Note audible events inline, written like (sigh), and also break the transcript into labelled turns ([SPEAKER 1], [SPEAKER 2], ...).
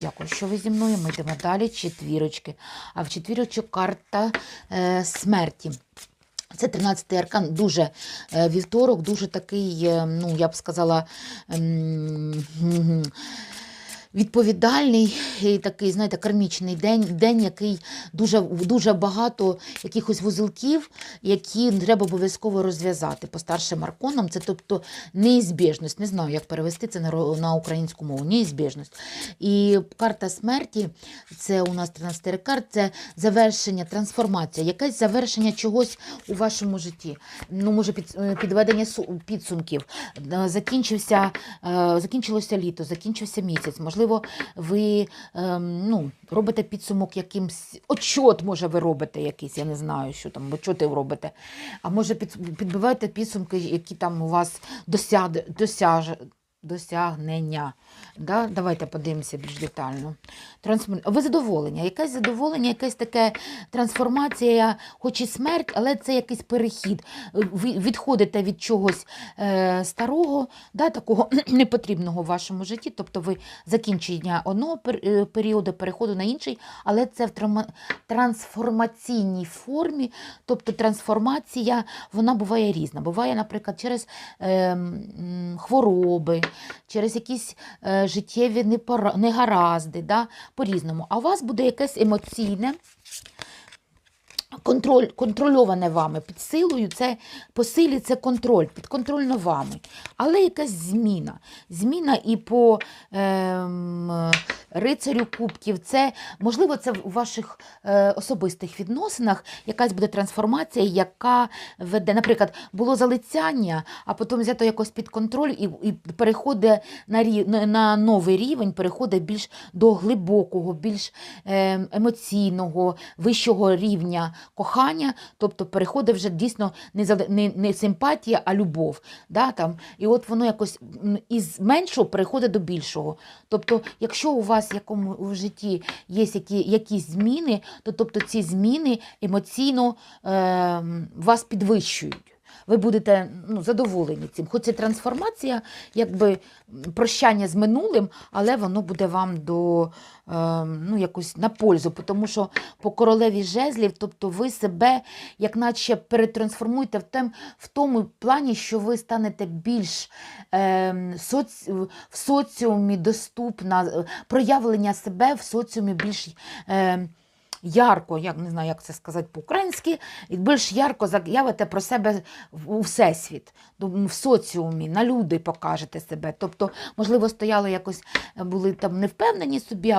[SPEAKER 1] Дякую, що ви зі мною. Ми йдемо далі. Четвірочки. А в четвірочок карта е, смерті. Це 13-й аркан, дуже е, вівторок, дуже такий, е, ну, я б сказала, е, відповідальний і такий, знаєте, кармічний день, день, який дуже, дуже багато якихось вузелків, які треба обов'язково розв'язати по старшим арконам. Це тобто неізбіжність. Не знаю, як перевести це на, на українську мову. Неізбіжність. І карта смерті, це у нас 13 карт, це завершення, трансформація, якесь завершення чогось у вашому житті. Ну, може, під, е, підведення су- підсумків. Е, Закінчився, е, закінчилося літо, закінчився місяць. Можливо, ви ем, ну, робите підсумок якимсь. Отчот, може, ви робите якийсь, я не знаю, що там, отчоти робите. А може, під, підбиваєте підсумки, які там у вас досяг, досяж, досягнення. Да? Давайте подивимося більш детально. Трансформ... Ви задоволення, якесь задоволення, якась таке трансформація, хоч і смерть, але це якийсь перехід. Ви відходите від чогось е, старого, да, такого (clears throat) непотрібного в вашому житті. Тобто ви закінчення одного е, періоду, переходу на інший, але це в трансформаційній формі. Тобто трансформація вона буває різна. Буває, наприклад, через е, хвороби, через якісь е, життєві непора- негаразди, да, по-різному. А у вас буде якесь емоційне. Контроль, контрольоване вами під силою, це по силі це контроль, підконтрольно вами. Але якась зміна. Зміна і по ем, рицарю кубків, це, можливо, це в ваших е, особистих відносинах якась буде трансформація, яка веде, наприклад, було залицяння, а потім взято якось під контроль і, і переходить на, рів, на новий рівень, переходить більш до глибокого, більш е, емоційного, вищого рівня кохання, тобто переходить вже дійсно не, не, не симпатія, а любов. Да, там. І от воно якось із меншого переходить до більшого. Тобто, якщо у вас якому в житті є які, якісь зміни, то тобто ці зміни емоційно е, вас підвищують. Ви будете ну, задоволені цим. Хоч це трансформація, якби прощання з минулим, але воно буде вам до е, ну, якось на пользу, тому що по королеві жезлів, тобто ви себе як наче перетрансформуєте в, тем, в тому плані, що ви станете більш е, соці, в соціумі доступна, е, проявлення себе в соціумі більш. Е, Ярко, як не знаю, як це сказати по-українськи, і більш ярко заявите про себе у всесвіт, в соціумі, на люди покажете себе. Тобто, можливо, стояли якось, були там невпевнені собі,